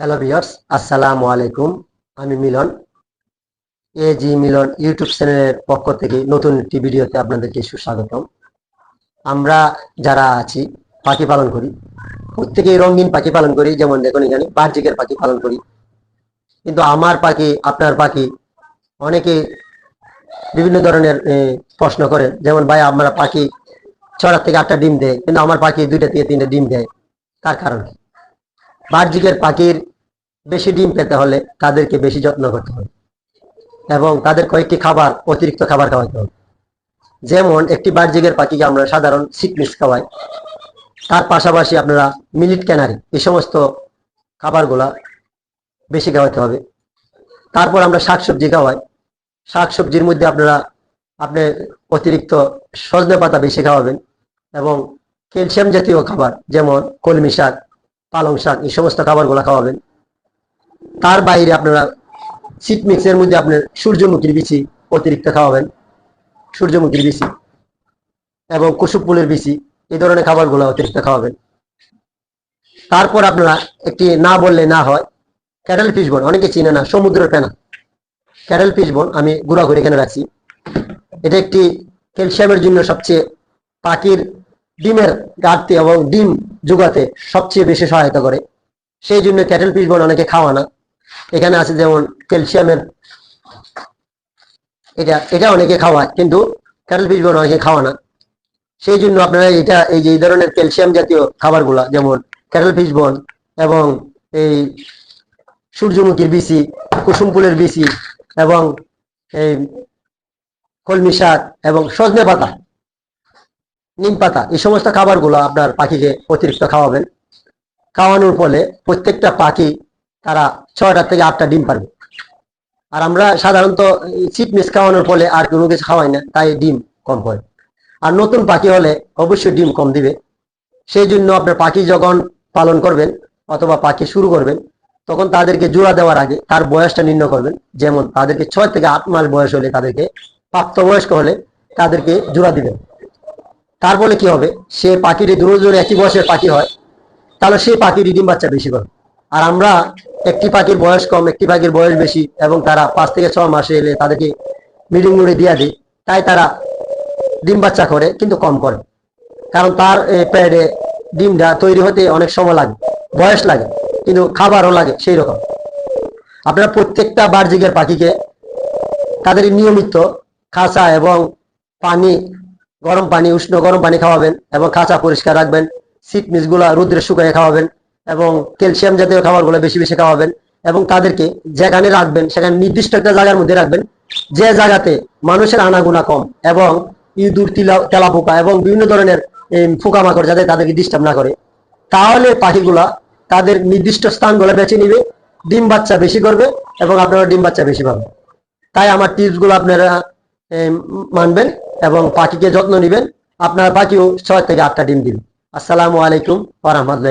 Hello viewers আসসালামু আলাইকুম আমি মিলন এ জি মিলন ইউটিউব চ্যানেলের পক্ষ থেকে নতুন একটি ভিডিওতে আপনাদেরকে সুস্বাগতম। আমরা যারা আছি, পাখি পালন করি, প্রত্যেকেই রঙিন পাখি পালন করি, যেমন দেখুন এখানে বাহ্যিকের পাখি পালন করি। কিন্তু আমার পাখি, আপনার পাখি অনেকে বিভিন্ন ধরনের প্রশ্ন করেন, যেমন, ভাই, আমরা পাখি ছটা থেকে আটটা ডিম দেয়, কিন্তু আমার পাখি দুইটা থেকে তিনটা ডিম দেয়। তার কারণ বাহ্যিকের পাখির বেশি ডিম পেতে হলে তাদেরকে বেশি যত্ন করতে হবে। এবং তাদের কয়েকটি খাবার অতিরিক্ত খাবার খাওয়াতে হবে। যেমন, একটি বাহ্যিকের পাখিকে আমরা সাধারণ সিকমিক্স খাওয়াই। তার পাশাপাশি আপনারা মিলিট ক্যানারি, এই সমস্ত খাবারগুলা বেশি খাওয়াতে হবে। তারপর আমরা শাকসবজি খাওয়াই। শাকসবজির মধ্যে আপনারা, আপনি অতিরিক্ত সজনে পাতা বেশি খাওয়াবেন এবং ক্যালসিয়াম জাতীয় খাবার, যেমন কলমি শাক, পালং শাক, এই সমস্ত খাবারগুলো খাওয়াবেন। তার বাইরে আপনারা শীত মিক্সের মধ্যে আপনার সূর্যমুখীর বিচি অতিরিক্ত খাওয়াবেন। সূর্যমুখীর বিচি এবং কুসুম ফুলের বিচি, এই ধরনের খাবারগুলো অতিরিক্ত খাওয়াবেন। তারপর আপনারা একটি না বললে না হয় ক্যাটেল ফিশ বোন, অনেকে চিনে না, সমুদ্রের ফেনা। ক্যাটেল ফিশ বোন আমি গুঁড়া করে এখানে রাখছি। এটা একটি ক্যালসিয়ামের জন্য সবচেয়ে পাখির ডিমের ঘাটতি এবং ডিম যোগাতে সবচেয়ে বেশি সহায়তা করে। সেই জন্য ক্যাটেল ফিশ বোন অনেকে খাওয়া না। এখানে আছে যেমন ক্যালসিয়ামের, এটা এটা অনেকে খাওয়ায়, কিন্তু ক্যাটেল ফিশ বোন অনেকে খাওয়া না। সেই জন্য আপনারা এটা, এই যে এই ধরনের ক্যালসিয়াম জাতীয় খাবারগুলা, যেমন ক্যাটেল ফিশ বোন এবং এই সূর্যমুখীর বিচি, কুসুম ফুলের বিচি এবং এই কলমি শাক এবং সজনে পাতা, নিম পাতা, এই সমস্ত খাবারগুলো আপনার পাখিকে অতিরিক্ত খাওয়াবেন। খাওয়ানোর ফলে প্রত্যেকটা পাখি তারা ছয়টা থেকে আটটা ডিম পারবে। আর আমরা সাধারণত চিট মিস খাওয়ানোর ফলে আর কোনো কিছু খাওয়াই না, তাই ডিম কম হয়। আর নতুন পাখি হলে অবশ্যই ডিম কম দিবে। সেই জন্য আপনার পাখি যখন পালন করবেন অথবা পাখি শুরু করবেন, তখন তাদেরকে জোড়া দেওয়ার আগে তার বয়সটা নির্ণয় করবেন। যেমন তাদেরকে ছয় থেকে আট মাস বয়স হলে তাদেরকে প্রাপ্তবয়স্ক হলে তাদেরকে জোড়া দিবেন। তার ফলে কি হবে? সে পাখিটি দূরে দূরে একই বয়সের পাখি হয়, তাহলে সেই পাখির ডিম বাচ্চা বেশি করে আর আমরা একটি পাখির বয়স কম, একটি পাখির বয়স বেশি এবং তারা পাঁচ থেকে ছ মাসে এলে তাদেরকে মিডিং মুড়ে দিয়ে দিই তাই তারা ডিম বাচ্চা করে, কিন্তু কম করে। কারণ তার প্যাডে ডিমটা তৈরি হতে অনেক সময় লাগে, বয়স লাগে, কিন্তু খাবারও লাগে সেই রকম আপনারা প্রত্যেকটা বার্জিকের পাখিকে তাদের নিয়মিত খাঁচা এবং পানি, গরম পানি, উষ্ণ গরম পানি খাওয়াবেন এবং খাঁচা পরিষ্কার রাখবেন সিট মিসগুলা রোদ্রে শুকায় খাওয়াবেন। এবং ক্যালসিয়াম জাতীয় খাবারগুলো বেশি বেশি খাওয়াবেন এবং তাদেরকে যেখানে রাখবেন, সেখানে নির্দিষ্ট একটা জায়গার মধ্যে রাখবেন, যে জায়গাতে মানুষের আনাগুনা কম এবং ইঁদুর, তিলা, তেলাপোকা এবং বিভিন্ন ধরনের পোকামাকড় যাতে তাদেরকে ডিস্টার্ব না করে। তাহলে পাখিগুলা তাদের নির্দিষ্ট স্থানগুলো বেছে নিবে, ডিম বাচ্চা বেশি করবে এবং আপনারা ডিম বাচ্চা বেশি পাবেন। তাই আমার টিপসগুলো আপনারা মানবেন এবং পাখিকে যত্ন নেবেন। আপনার পাখিও ছয় থেকে আটটা ডিম দিন আসসালামু আলাইকুম ওরহমতুল্লাহ